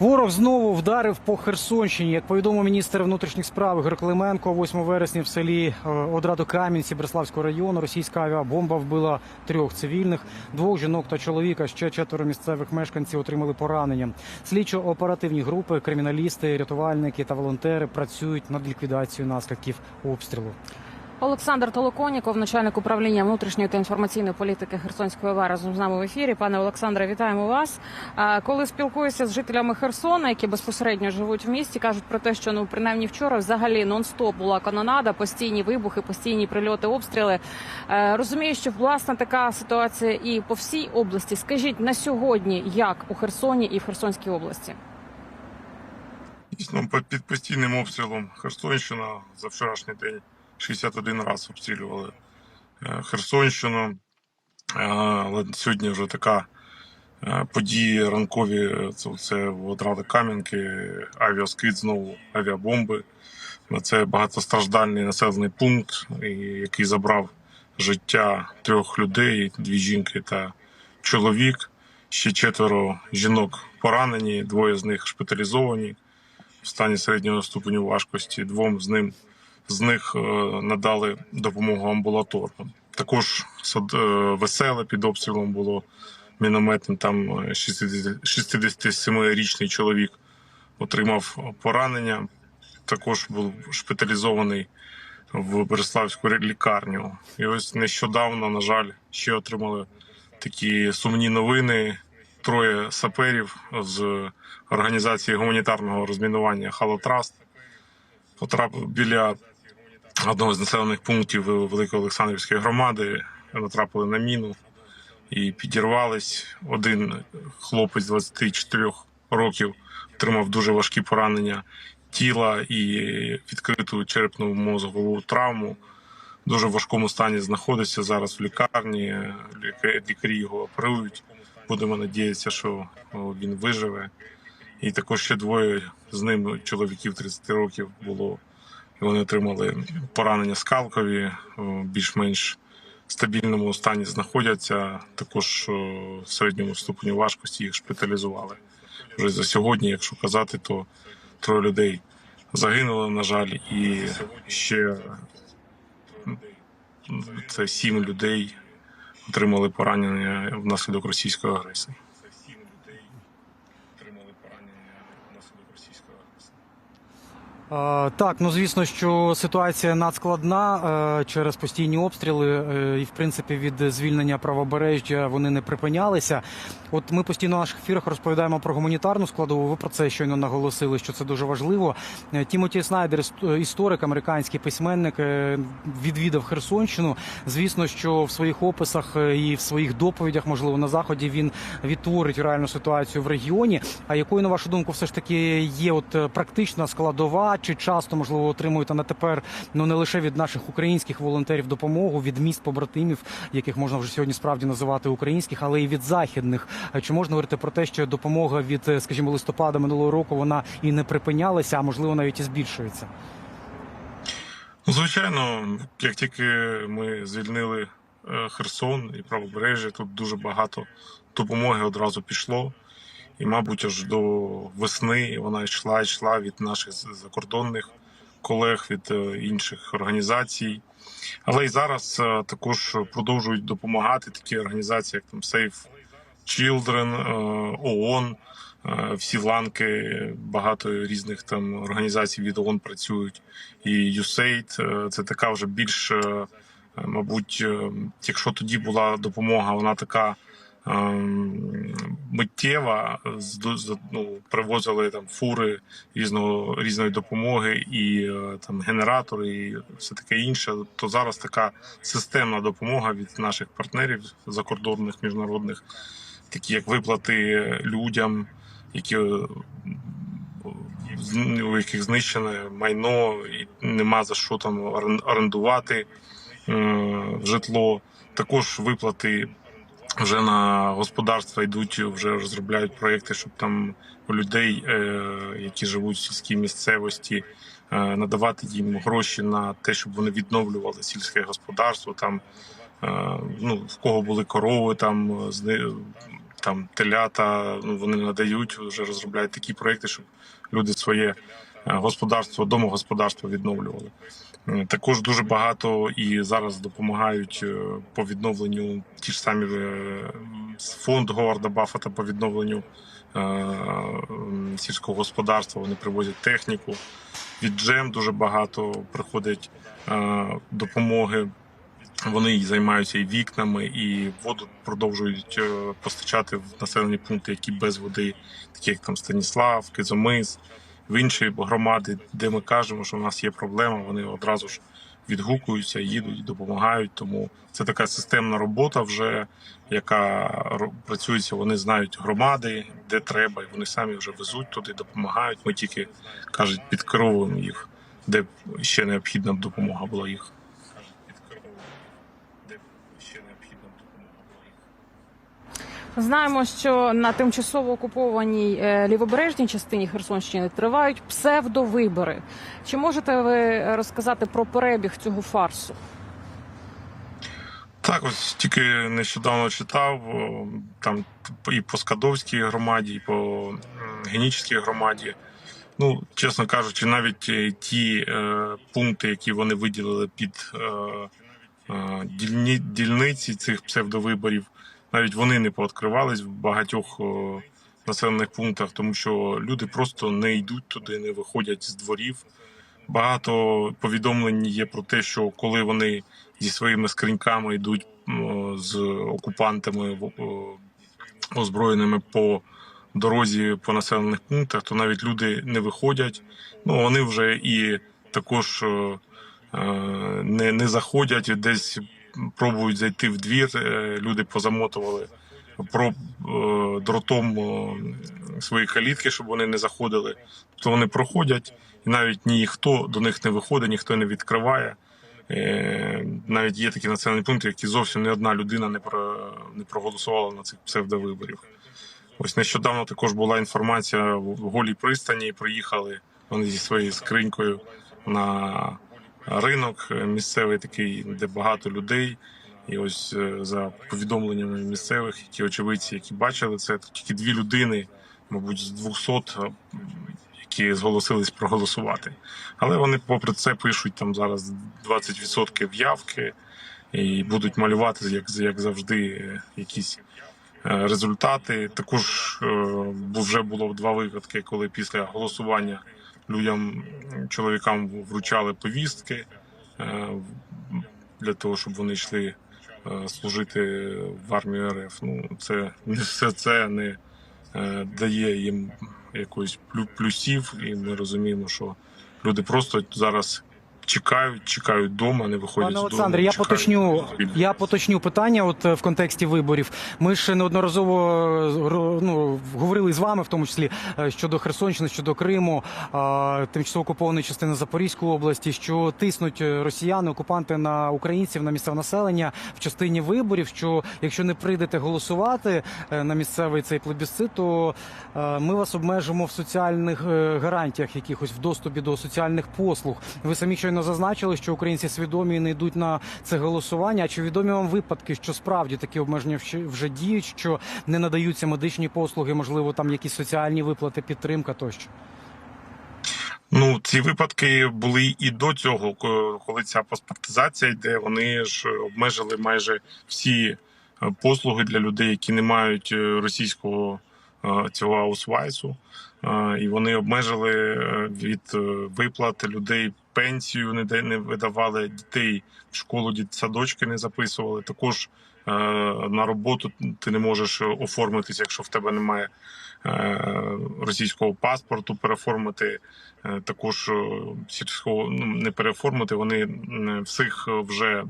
Ворог знову вдарив по Херсонщині. Як повідомив міністр внутрішніх справ Ігор Клименко, 8 вересня в селі е, Одрадокам'янці Берславського району російська авіабомба вбила трьох цивільних, двох жінок та чоловіка. Ще четверо місцевих мешканців отримали поранення. Слідчо-оперативні групи, криміналісти, рятувальники та волонтери працюють над ліквідацією наслідків обстрілу. Олександр Толоконіков, начальник управління внутрішньої та інформаційної політики Херсонської ОВА, разом з нами в ефірі. Пане Олександре, вітаємо вас. Коли спілкуюся з жителями Херсона, які безпосередньо живуть в місті, кажуть про те, що ну принаймні вчора взагалі нон-стоп була канонада, постійні вибухи, постійні прильоти, обстріли. Е, Розумію, що власне така ситуація і по всій області. Скажіть на сьогодні, як у Херсоні і в Херсонській області? Дійсно, під постійним обстрілом Херсонщина за вчорашній день 61 раз обстрілювали е, Херсонщину. Е, Але сьогодні вже така е, події ранкові. Це, це одрали Кам'янки, авіаскид знову, авіабомби. Це багатостраждальний населений пункт, який забрав життя трьох людей, дві жінки та чоловік. Ще четверо жінок поранені, двоє з них шпиталізовані в стані середнього ступеню важкості. Двом з ним з них е, надали допомогу амбулаторно. Також сад- е, веселе під обстрілом було мінометним. Там е, 60 67-річний чоловік отримав поранення. Також був шпиталізований в Береславську лікарню. І ось нещодавно, на жаль, ще отримали такі сумні новини. Троє саперів з організації гуманітарного розмінування Халотраст потрапив біля одного з населених пунктів Великої Олександрівської громади. Натрапили на міну і підірвались. Один хлопець 24 років отримав дуже важкі поранення тіла і відкриту черепну мозгову травму. В дуже важкому стані знаходиться зараз в лікарні. Лікарі його оперують. Будемо надіятися, що він виживе. І також ще двоє з ним чоловіків 30 років було. Вони отримали поранення скалкові, о, більш-менш стабільному стані знаходяться. Також в середньому ступені важкості їх шпиталізували. Вже за сьогодні, якщо казати, то троє людей загинуло, на жаль, і ще це сім людей отримали поранення внаслідок російської агресії. Так, ну звісно, що ситуація надскладна е, через постійні обстріли, е, і в принципі від звільнення правобережжя вони не припинялися. От ми постійно в наших ефірах розповідаємо про гуманітарну складову. Ви про це щойно наголосили, що це дуже важливо. Е, Тімоті Снайдер, історик, американський письменник, відвідав Херсонщину. Звісно, що в своїх описах і в своїх доповідях, можливо, на заході він відтворить реальну ситуацію в регіоні. А якою на вашу думку, все ж таки є от практична складова? Чи часто можливо отримуєте на тепер ну не лише від наших українських волонтерів допомогу від міст побратимів, яких можна вже сьогодні справді називати українських, але і від західних? Чи можна говорити про те, що допомога від, е, скажімо, листопада минулого року вона і не припинялася, а можливо навіть і збільшується? Ну, звичайно, як тільки ми звільнили е, Херсон і правобережжя, тут дуже багато допомоги одразу пішло. І, мабуть, аж до весни вона йшла, йшла від наших закордонних колег, від е, інших організацій. Але і зараз е, також продовжують допомагати такі організації, як там Save Children, е, ООН, всі ланки, багато різних там організацій від ООН працюють. І USAID це така вже більш, мабуть, якщо тоді була допомога, вона така. Ем, Миттєва ну, привозили там фури різного різної допомоги і е, там генератори, і все таке інше. То зараз така системна допомога від наших партнерів закордонних міжнародних, такі як виплати людям, які е, у яких знищене майно, і нема за що там орендувати е, житло. Також виплати вже на господарства йдуть, вже розробляють проекти, щоб там у людей, е, які живуть в сільській місцевості, е, надавати їм гроші на те, щоб вони відновлювали сільське господарство. Там е, ну в кого були корови, там там телята. Ну вони надають, вже розробляють такі проекти, щоб люди своє господарство, домогосподарство відновлювали. Е, Також дуже багато і зараз допомагають е, по відновленню ті ж самі е, фонд Говарда Баффета по відновленню е, сільського господарства. Вони привозять техніку. Від джем дуже багато приходить е, допомоги. Вони і займаються і вікнами, і воду продовжують е, постачати в населені пункти, які без води, такі як там Станіслав, Кизомис, в інші громади, де ми кажемо, що в нас є проблема, вони одразу ж відгукуються, їдуть, допомагають. Тому це така системна робота, вже яка працюється. Вони знають громади, де треба, і вони самі вже везуть туди, допомагають. Ми тільки кажуть, підкеровуємо їх, де ще необхідна допомога була їх. Де ще необхідна допомога була їх. Знаємо, що на тимчасово окупованій е, лівобережній частині Херсонщини тривають псевдовибори. Чи можете ви розказати про перебіг цього фарсу? Так, ось тільки нещодавно читав там і по Скадовській громаді, і по Генічській громаді. Ну, чесно кажучи, навіть е, ті е, пункти, які вони виділили під е, е, дільниці цих псевдовиборів, навіть вони не пооткривались в багатьох е, населених пунктах, тому що люди просто не йдуть туди, не виходять з дворів. Багато повідомлень є про те, що коли вони зі своїми скриньками йдуть з окупантами в- озброєними по дорозі по населених пунктах, то навіть люди не виходять. Ну вони вже і також е, е, не, не заходять, десь пробують зайти в двір. е, Люди позамотували про е, дротом е, свої калітки, щоб вони не заходили. То вони проходять, і навіть ніхто до них не виходить, ніхто не відкриває. Навіть є такі населені пункти, які зовсім не одна людина не проголосувала на цих псевдовиборів. Ось нещодавно також була інформація в голій пристані. Приїхали вони зі своєю скринькою на ринок е, місцевий, такий, де багато людей. І ось е, за повідомленнями місцевих, які очевидці, які бачили це, тільки дві людини, мабуть, з 200, е, які зголосились проголосувати. Але вони, попри це, пишуть там зараз 20% явки і будуть малювати, як, як завжди, якісь результати. Також вже було два випадки, коли після голосування людям, чоловікам вручали повістки е, для того, щоб вони йшли е, служити в армію РФ. Ну, це не все це не е, дає їм якоїсь плюсів, і ми розуміємо, що люди просто зараз чекають, чекають вдома, не виходять Пане з Олександр, я чекають поточню, я поточню питання. От е, в контексті виборів. Ми ж неодноразово е, ну, говорили з вами, в тому числі е, щодо Херсонщини, щодо Криму, тимчасово окупованої частини Запорізької області, що тиснуть росіяни, окупанти на українців, на місцеве населення в частині виборів. Що якщо не прийдете голосувати на місцевий цей плебісцит, то ми вас обмежимо в соціальних гарантіях, якихось в доступі до соціальних послуг. Ви самі щойно зазначили, що українці свідомі не йдуть на це голосування. А чи відомі вам випадки, що справді такі обмеження вже діють, що не надаються медичні послуги, можливо, там якісь соціальні виплати, підтримка тощо? Ну, ці випадки були і до цього, коли ця паспортизація йде. Вони ж обмежили майже всі е, послуги для людей, які не мають е, російського цього аусвайсу. Е, І вони обмежили е, від е, виплат людей пенсію не де- не видавали дітей в школу, дітсадочки не записували. Також е, на роботу ти не можеш оформитися, якщо в тебе немає е, російського паспорту, переформити Е, також е, сільського ну не переформити. Вони всіх вже е,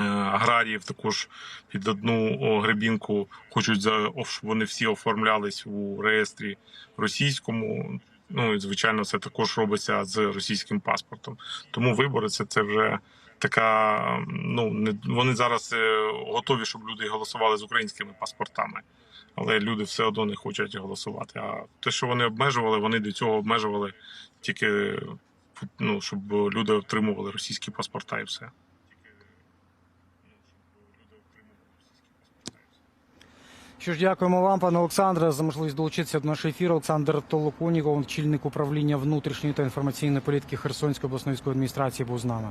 аграріїв також під одну гребінку хочуть за щоб вони всі оформлялись у реєстрі російському. Ну і звичайно, це також робиться з російським паспортом. Тому вибори це, це вже така. Ну не вони зараз е, готові, щоб люди голосували з українськими паспортами. Але люди все одно не хочуть голосувати. А те, що вони обмежували, вони до цього обмежували тільки ну, щоб люди отримували російські паспорта і все. Що ж, дякуємо вам, пане Олександре, за можливість долучитися до нашого ефіру. Олександр Толоконіков, очільник управління внутрішньої та інформаційної політики Херсонської обласної військової адміністрації, був з нами.